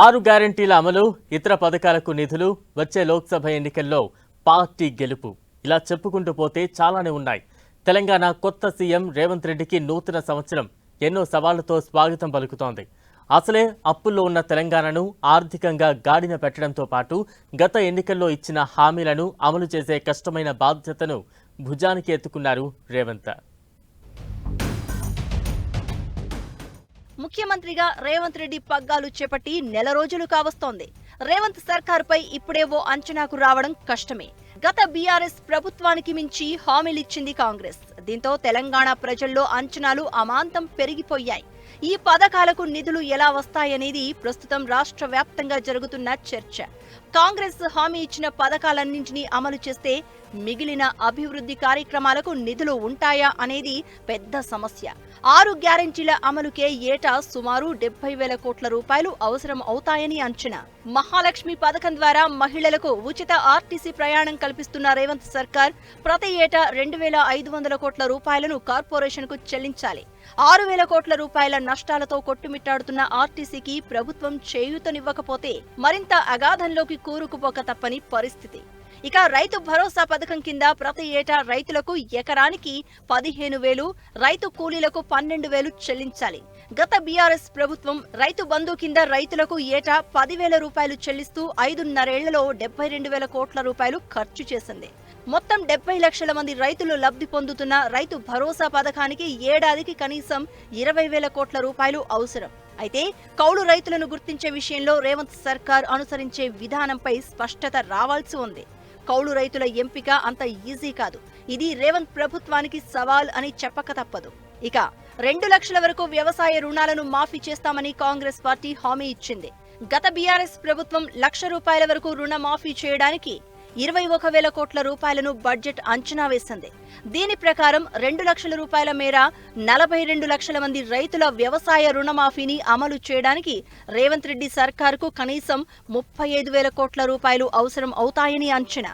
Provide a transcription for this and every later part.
ఆరు గ్యారంటీల అమలు ఇతర పథకాలకు నిధులు వచ్చే లోక్సభ ఎన్నికల్లో పార్టీ గెలుపు. ఇలా చెప్పుకుంటూ పోతే చాలానే ఉన్నాయి. తెలంగాణ కొత్త సీఎం రేవంత్ రెడ్డికి నూతన సంవత్సరం. ఎన్నో సవాళ్ళతో స్వాగతం పలుకుతోంది. అసలే అప్పుల్లో ఉన్న తెలంగాణను ఆర్థికంగా గాడిన పెట్టడంతో పాటు గత ఎన్నికల్లో ఇచ్చిన హామీలను అమలు చేసే కష్టమైన బాధ్యతను భుజానికి ఎత్తుకున్నారు రేవంత్. ముఖ్యమంత్రిగా రేవంత్ రెడ్డి పగ్గాలు చేపట్టి నెల రోజులు కావస్తోంది. రేవంత్ సర్కారుపై ఇప్పుడేవో అంచనాకు రావడం కష్టమే. గత బీఆర్ఎస్ ప్రభుత్వానికి మించి హామీలిచ్చింది కాంగ్రెస్. దీంతో తెలంగాణ ప్రజల్లో అంచనాలు అమాంతం పెరిగిపోయాయి. ఈ పథకాలకు నిధులు ఎలా వస్తాయనేది ప్రస్తుతం రాష్ట్ర వ్యాప్తంగా జరుగుతున్న చర్చ. కాంగ్రెస్ హామీ ఇచ్చిన పథకాలన్నింటినీ అమలు చేస్తే మిగిలిన అభివృద్ధి కార్యక్రమాలకు నిధులు ఉంటాయా అనేది పెద్ద సమస్య. ఆరు గ్యారంటీల అమలుకే ఏటా సుమారు డెబ్బై వేల కోట్ల రూపాయలు అవసరం అవుతాయని అంచనా. మహాలక్ష్మి పథకం ద్వారా మహిళలకు ఉచిత ఆర్టీసీ ప్రయాణం కల్పిస్తున్న రేవంత్ సర్కార్ ప్రతి ఏటా రెండు వేల ఐదు వందల కోట్ల రూపాయలను కార్పొరేషన్కు చెల్లించాలి. ఆరు వేల కోట్ల రూపాయల నష్టాలతో కొట్టుమిట్టాడుతున్న ఆర్టీసీకి ప్రభుత్వం చేయూతనివ్వకపోతే మరింత అగాధంలోకి కూరుకుపోక తప్పని పరిస్థితి. ఇక రైతు భరోసా పథకం కింద ప్రతి ఏటా రైతులకు ఎకరానికి పదిహేను వేలు రైతు కూలీలకు పన్నెండు వేలు చెల్లించాలి. గత బీఆర్ఎస్ ప్రభుత్వం రైతు బంధు కింద రైతులకు ఏటా పదివేల రూపాయలు చెల్లిస్తూ ఐదున్నరేళ్ళలో డెబ్బై రెండు వేల కోట్ల రూపాయలు ఖర్చు చేసింది. మొత్తం డెబ్బై లక్షల మంది రైతులు లబ్ధి పొందుతున్న రైతు భరోసా పథకానికి ఏడాదికి కనీసం ఇరవై వేల కోట్ల రూపాయలు అవసరం. అయితే కౌలు రైతులను గుర్తించే విషయంలో రేవంత్ సర్కార్ అనుసరించే విధానంపై స్పష్టత రావాల్సి ఉంది. కౌలు రైతుల ఎంపిక అంత ఈజీ కాదు. ఇది రేవంత్ ప్రభుత్వానికి సవాల్ అని చెప్పక తప్పదు. ఇక రెండు లక్షల వరకు వ్యవసాయ రుణాలను మాఫీ చేస్తామని కాంగ్రెస్ పార్టీ హామీ ఇచ్చింది. గత బీఆర్ఎస్ ప్రభుత్వం లక్ష రూపాయల వరకు రుణ మాఫీ చేయడానికి ఇరవై ఒక వేల కోట్ల రూపాయలను బడ్జెట్ అంచనా వేసింది. దీని ప్రకారం రెండు లక్షల రూపాయల మేర నలభై రెండు లక్షల మంది రైతుల వ్యవసాయ రుణమాఫీని అమలు చేయడానికి రేవంత్ రెడ్డి సర్కారుకు కనీసం ముప్పై ఐదు వేల కోట్ల రూపాయలు అవసరం అవుతాయని అంచనా.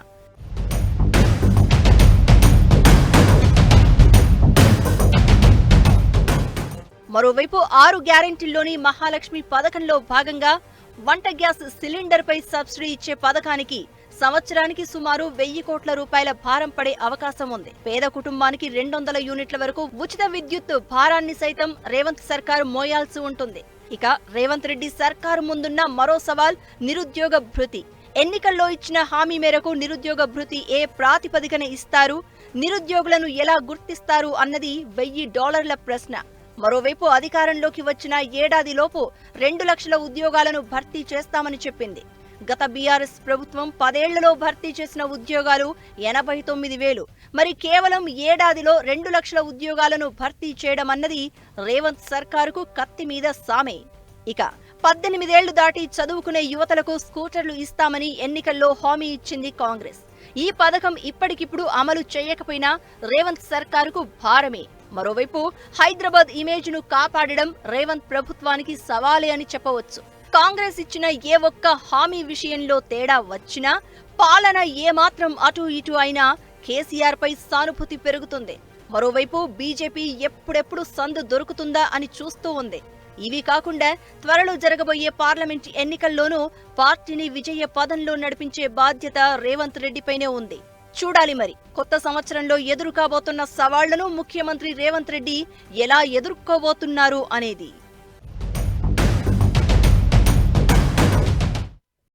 మరోవైపు ఆరు గ్యారెంటీల్లోని మహాలక్ష్మి పథకంలో భాగంగా వంట గ్యాస్ సిలిండర్పై సబ్సిడీ ఇచ్చే పథకానికి సంవత్సరానికి సుమారు వెయ్యి కోట్ల రూపాయల భారం పడే అవకాశం ఉంది. పేద కుటుంబానికి రెండు వందల యూనిట్ల వరకు ఉచిత విద్యుత్ భారాన్ని సైతం రేవంత్ సర్కారు మోయాల్సి ఉంటుంది. ఇక రేవంత్ రెడ్డి సర్కారు ముందున్న మరో సవాల్ నిరుద్యోగ భృతి. ఎన్నికల్లో ఇచ్చిన హామీ మేరకు నిరుద్యోగ భృతి ఏ ప్రాతిపదికన ఇస్తారు? నిరుద్యోగులను ఎలా గుర్తిస్తారు అన్నది వెయ్యి డాలర్ల ప్రశ్న. మరోవైపు అధికారంలోకి వచ్చిన ఏడాదిలోపు రెండు లక్షల ఉద్యోగాలను భర్తీ చేస్తామని చెప్పింది. గత బీఆర్ఎస్ ప్రభుత్వం పదేళ్ళలో భర్తీ చేసిన ఉద్యోగాలు ఎనభై తొమ్మిది వేలు. మరి కేవలం ఏడాదిలో రెండు లక్షల ఉద్యోగాలను భర్తీ చేయడం అన్నది రేవంత్ సర్కారుకు కత్తి మీద సామే. ఇక పద్దెనిమిదేళ్ళు దాటి చదువుకునే యువతలకు స్కూటర్లు ఇస్తామని ఎన్నికల్లో హామీ ఇచ్చింది కాంగ్రెస్. ఈ పథకం ఇప్పటికిప్పుడు అమలు చేయకపోయినా రేవంత్ సర్కారుకు భారమే. మరోవైపు హైదరాబాద్ ఇమేజ్ను కాపాడడం రేవంత్ ప్రభుత్వానికి సవాలే అని చెప్పవచ్చు. కాంగ్రెస్ ఇచ్చిన ఏ ఒక్క హామీ విషయంలో తేడా వచ్చినా పాలన ఏమాత్రం అటు ఇటు అయినా కేసీఆర్ పై సానుభూతి పెరుగుతుంది. మరోవైపు బీజేపీ ఎప్పుడెప్పుడు సందు దొరుకుతుందా అని చూస్తూ ఉంది. ఇవి కాకుండా త్వరలో జరగబోయే పార్లమెంట్ ఎన్నికల్లోనూ పార్టీని విజయ పదంలో నడిపించే బాధ్యత రేవంత్ రెడ్డిపైనే ఉంది. చూడాలి మరి. కొత్త సంవత్సరంలో ఎదురు కాబోతున్న సవాళ్ళను ముఖ్యమంత్రి రేవంత్ రెడ్డి ఎలా ఎదుర్కోబోతున్నారు అనేది.